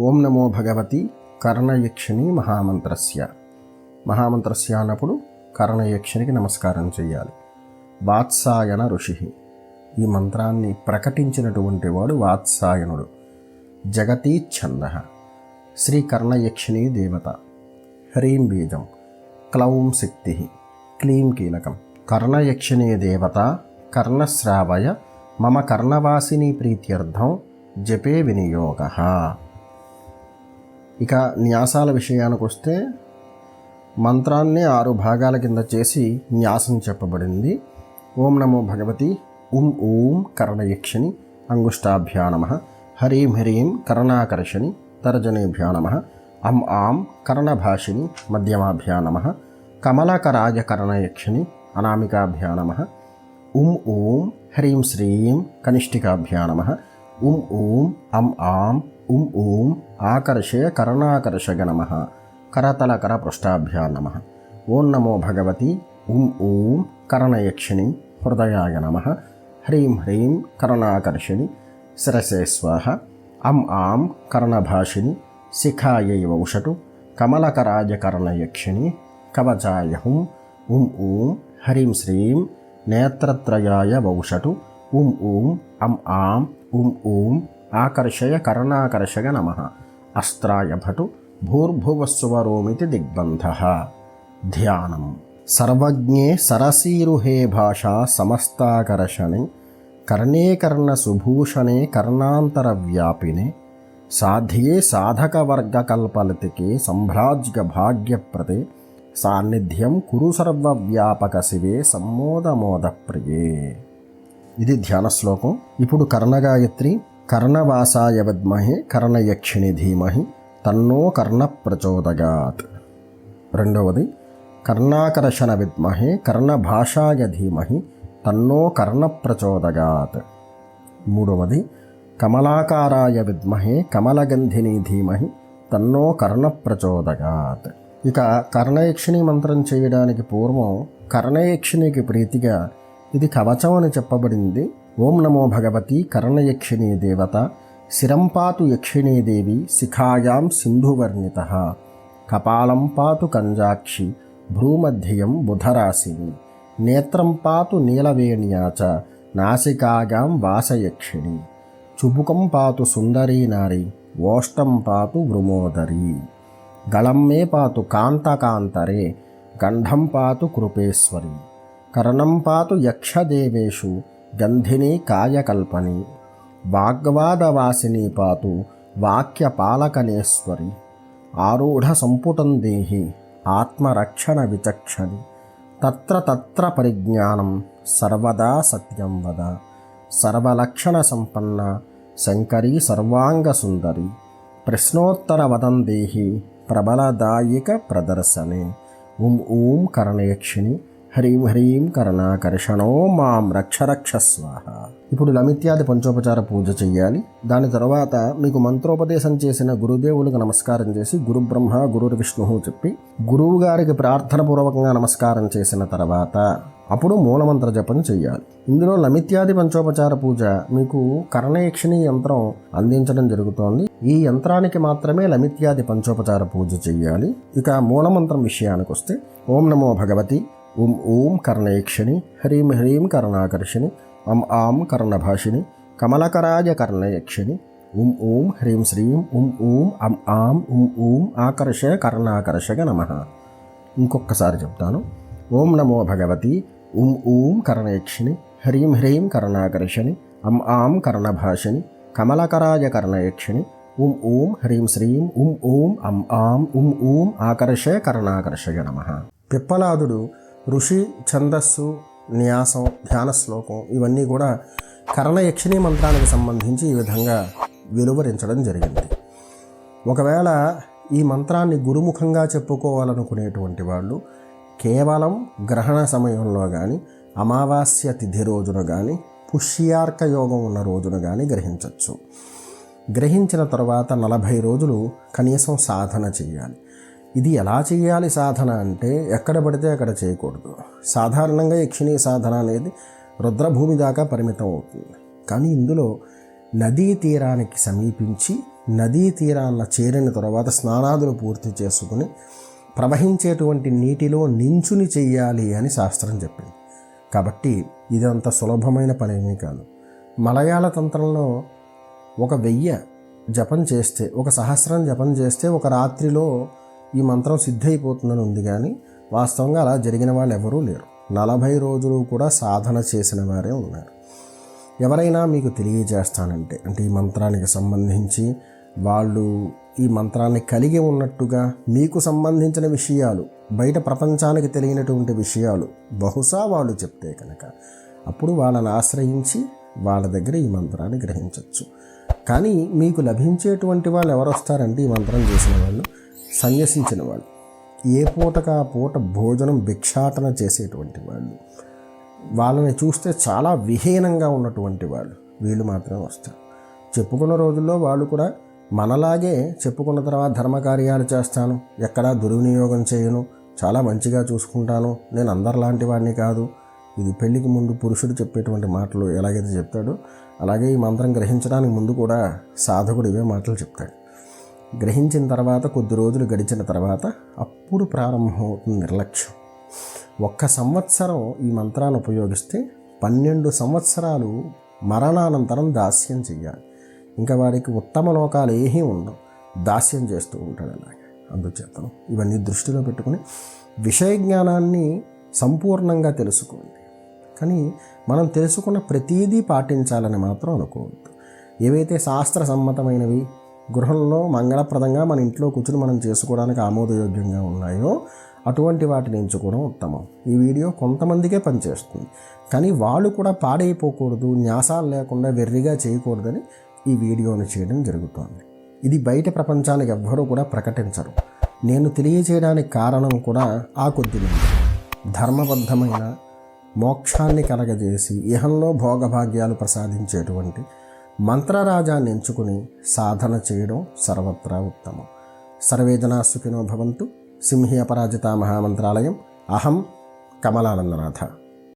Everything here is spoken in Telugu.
ఓం నమో భగవతి కర్ణయక్షిణి మహామంత్రస్య. మహామంత్రస్య అన్నప్పుడు కర్ణయక్షినికి నమస్కారం చేయాలి వాత్సాయన ఋషి. ఈ మంత్రాన్ని ప్రకటించినటువంటి వాడు వాత్సాయనుడు. జగతీ ఛంద. శ్రీ కర్ణయక్షిణీ దేవత. హ్రీం బీజం. క్లౌం శక్తి. క్లీం కీలకం. కర్ణయక్షిణీ దేవత కర్ణశ్రావయ మమ కర్ణవాసిని ప్రీత్యర్థం జపే వినియోగ. ఇక న్యాసాల విషయానికి వస్తే మంత్రాన్ని ఆరు భాగాల కింద చేసి న్యాసం చెప్పబడింది. ఓం నమో భగవతి ఉం ఊం కర్ణయక్షిణి అంగుష్టాభ్యా నమ హరీం హ్రీం కర్ణాకర్షణి తర్జనేభ్యా నమ అం ఆం కర్ణభాషిని మధ్యమాభ్యా నమ కమలకరాజకరణయక్షిణి అనామికాభ్యా నమ ఉం ఊం హ్రీం శ్రీం కనిష్ఠికాభ్యా నమ ఉం ఊం అం ఆం ఉం ఊం ఆకర్షే కర్ణాకర్షగ నమ కరతల కరపృష్టాభ్యా నమ. ఓం నమో భగవతి ఉం ఊం కరణయక్షిణి హృదయాయ నమ. హ్రీం హ్రీం కరణాకర్షిణి శిరసే స్వాహ. అం ఆం కర్ణభాషిణి శిఖాయై వౌషటు కమలకరాజకర్ణయక్షిణి కవచాయ హుం. ఉం ఊం హరీం శ్రీం నేత్రత్రయాయ వౌషటు ఉం ఊం అం ఆం ఉం ఊం ఆకర్షయ కర్ణాకర్షగ నమ. అస్త్రాయ భటు భూర్భువస్సువరోమితి దిగ్బంధ. ధ్యానం. సర్వజ్ఞే సరసీరుహే భాష సమస్తాకర్షణి కర్ణేకర్ణ సుభూషణే కర్ణాంతర వ్యాపినే సాధ్యే సాధకవర్గకల్పలతికే సంభ్రాజ్య భాగ్యప్రదే సాన్నిధ్యం కురు సర్వవ్యాపక శివే సమ్మోదమోద ప్రియే ఇది ధ్యాన శ్లోకం ఇప్పుడు కర్ణగాయత్రి కర్ణవాసాయ విద్మహి కర్ణయక్షిణి ధీమహి తన్నో కర్ణ ప్రచోదగాత్. రెండవది కర్ణాకర్షణ విద్మహే కర్ణభాషాయ ధీమహి తన్నో కర్ణ ప్రచోదగాత్. మూడవది కమలాకారాయ విద్మహే కమలగంధిని ధీమహి తన్నో కర్ణ ప్రచోదగాత్. ఇక కర్ణయక్షిణి మంత్రం చేయడానికి పూర్వం కర్ణయక్షిణికి ప్రీతిగా ఇది కవచం అని చెప్పబడింది. ఓం నమో భగవతి కర్ణయక్షిణీ దేవత శిరం పాతు యక్షిణీదేవి శిఖాయాం సింధువర్ణిత కపాలం పాతు కంజాక్షి భ్రూమధ్యయం బుధరాశిని నేత్రం పాతు నీలవేణ్యాచ చ నాసికాయాం వాసయక్షిణి చుబుకం పాతు సుందరీ నారి ఓష్టం పాతు వృమోదరి గళం మే పాతు కాంతకాంతరే గంధం పాతు కృపేశ్వరి కరణం పాతు యక్షదేవేషు గంధిని కాయకల్పని వాగ్వాదవాసిని పాతు వాక్యపాలకనేశ్వరి ఆరూఢ సంపుటం దేహి ఆత్మరక్షణ విచక్షణి తత్ర తత్ర పరిజ్ఞానం సర్వదా సత్యం వద సర్వలక్షణ సంపన్న శంకరీ సర్వాంగ సుందరి ప్రశ్నోత్తర వదం దేహి ప్రబలదాయిక ప్రదర్శనే ఉం ఊం కర్ణయక్షిణి హరీం హ్రీం కరణాకర్షణో మాం రక్ష స్వాహ ఇప్పుడు లమిత్యాది పంచోపచార పూజ చేయాలి దాని తర్వాత మీకు మంత్రోపదేశం చేసిన గురుదేవులకు నమస్కారం చేసి గురు బ్రహ్మ గురు విష్ణువు చెప్పి గురువు గారికి ప్రార్థన పూర్వకంగా నమస్కారం చేసిన తర్వాత అప్పుడు మూలమంత్ర జపం చేయాలి ఇందులో లమిత్యాది పంచోపచార పూజ మీకు కర్ణయక్షిణి యంత్రం అందించడం జరుగుతోంది. ఈ యంత్రానికి మాత్రమే లమిత్యాది పంచోపచార పూజ చేయాలి ఇక మూలమంత్రం విషయానికి వస్తే ఓం నమో భగవతి ఉం ఊం కర్ణయక్షిణి హ్రీం హ్రీం కర్ణాకర్షిణి అం ఆం కర్ణభాషిణి కమలకరాజ కర్ణయక్షిణి ఉం ఊం హ్రీం శ్రీం ఉం ఊం అం ఆం ఉం ఊం ఆకర్ష కర్ణాకర్షక నమ ఇంకొకసారి చెప్తాను. ఓం నమో భగవతి ఉం ఊం కర్ణయక్షిణి హ్రీం హ్రీం కర్ణాకర్షిణి అం ఆం కర్ణభాషిణి కమలకరాజ కర్ణయక్షిణి ఉం ఊం హ్రీం శ్రీం ఉం ఊం అం ఆం ఉం ఊం ఆకర్ష కర్ణాకర్షగ నమ। పిప్పలాదుడు ఋషి ఛందస్సు న్యాసం ధ్యాన శ్లోకం ఇవన్నీ కూడా కర్ణయక్షిణి మంత్రానికి సంబంధించి ఈ విధంగా వెలువరించడం జరిగింది. ఒకవేళ ఈ మంత్రాన్ని గురుముఖంగా చెప్పుకోవాలనుకునేటువంటి వాళ్ళు కేవలం గ్రహణ సమయంలో కానీ అమావాస్య తిథి రోజున కానీ పుష్యార్క యోగం ఉన్న రోజున కానీ గ్రహించవచ్చు గ్రహించిన తర్వాత నలభై రోజులు కనీసం సాధన చేయాలి. ఇది ఎలా చేయాలి సాధన అంటే ఎక్కడ పడితే అక్కడ చేయకూడదు. సాధారణంగా యక్షిణీ సాధన అనేది రుద్రభూమి దాకా పరిమితం అవుతుంది. కానీ ఇందులో నదీ తీరానికి సమీపించి నదీ తీరాన్న చేరిన తర్వాత స్నానాదులు పూర్తి చేసుకుని ప్రవహించేటువంటి నీటిలో నించుని చెయ్యాలి అని శాస్త్రం చెప్పింది. కాబట్టి ఇది అంత సులభమైన పనేమీ కాదు. మలయాళ తంత్రంలో ఒక వెయ్య జపం చేస్తే ఒక సహస్రం జపం చేస్తే ఒక రాత్రిలో ఈ మంత్రం సిద్ధైపోతుందని ఉంది కానీ వాస్తవంగా అలా జరిగిన వాళ్ళు ఎవరూ లేరు. నలభై రోజులు కూడా సాధన చేసిన వారే ఉన్నారు. ఎవరైనా మీకు తెలియజేస్తానంటే అంటే ఈ మంత్రానికి సంబంధించి వాళ్ళు ఈ మంత్రాన్ని కలిగి ఉన్నట్టుగా మీకు సంబంధించిన విషయాలు బయట ప్రపంచానికి తెలియనటువంటి విషయాలు బహుశా వాళ్ళు చెప్తే కనుక అప్పుడు వాళ్ళని ఆశ్రయించి వాళ్ళ దగ్గర ఈ మంత్రాన్ని గ్రహించవచ్చు కానీ మీకు లభించేటువంటి వాళ్ళు ఎవరు వస్తారంటే ఈ మంత్రం చేసిన వాళ్ళు? సన్యసించిన వాళ్ళు. ఏ పూటకు ఆ పూట భోజనం భిక్షాటన చేసేటువంటి వాళ్ళు. వాళ్ళని చూస్తే చాలా విహీనంగా ఉన్నటువంటి వాళ్ళు వీళ్ళు మాత్రమే వస్తారు. చెప్పుకున్న రోజుల్లో వాళ్ళు కూడా మనలాగే చెప్పుకున్న తర్వాత ధర్మకార్యాలు చేస్తాను ఎక్కడా దుర్వినియోగం చేయను చాలా మంచిగా చూసుకుంటాను నేను అందరిలాంటి వాడిని కాదు. ఇది పెళ్ళికి ముందు పురుషుడు చెప్పేటువంటి మాటలు ఎలాగైతే చెప్తాడో అలాగే ఈ మంత్రం గ్రహించడానికి ముందు కూడా సాధకుడు ఇవే మాటలు చెప్తాడు. గ్రహించిన తర్వాత కొద్ది రోజులు గడిచిన తర్వాత అప్పుడు ప్రారంభమవుతుంది నిర్లక్ష్యం. ఒక్క సంవత్సరం ఈ మంత్రాన్ని ఉపయోగిస్తే పన్నెండు సంవత్సరాలు మరణానంతరం దాస్యం చెయ్యాలి. ఇంకా వారికి ఉత్తమ లోకాలు ఏమీ ఉండవు. దాస్యం చేస్తూ ఉంటాడు అలాగే. అందుచేతను ఇవన్నీ దృష్టిలో పెట్టుకుని విషయ జ్ఞానాన్ని సంపూర్ణంగా తెలుసుకోండి. కానీ మనం తెలుసుకున్న ప్రతీదీ పాటించాలని మాత్రం అనుకోవద్దు. ఏవైతే శాస్త్ర సమ్మతమైనవి గృహంలో మంగళప్రదంగా మన ఇంట్లో కూర్చుని మనం చేసుకోవడానికి ఆమోదయోగ్యంగా ఉన్నాయో అటువంటి వాటిని ఎంచుకోవడం ఉత్తమం. ఈ వీడియో కొంతమందికే పనిచేస్తుంది. కానీ వాళ్ళు కూడా పాడైపోకూడదు న్యాసాలు లేకుండా వెర్రిగా చేయకూడదని ఈ వీడియోని చేయడం జరుగుతోంది. ఇది బయట ప్రపంచానికి ఎవ్వరూ కూడా ప్రకటించరు. నేను తెలియజేయడానికి కారణం కూడా ఆ కొద్ది ధర్మబద్ధమైన మోక్షాన్ని కలగజేసి ఇహంలో భోగభాగ్యాలు ప్రసాదించేటువంటి మంత్రరాజాన్ని ఎంచుకుని సాధన చేయడం సర్వత్రా ఉత్తమం. సర్వే భవంతు. సింహి అపరాజిత మహామంత్రాలయం. అహం కమలానందనాథ.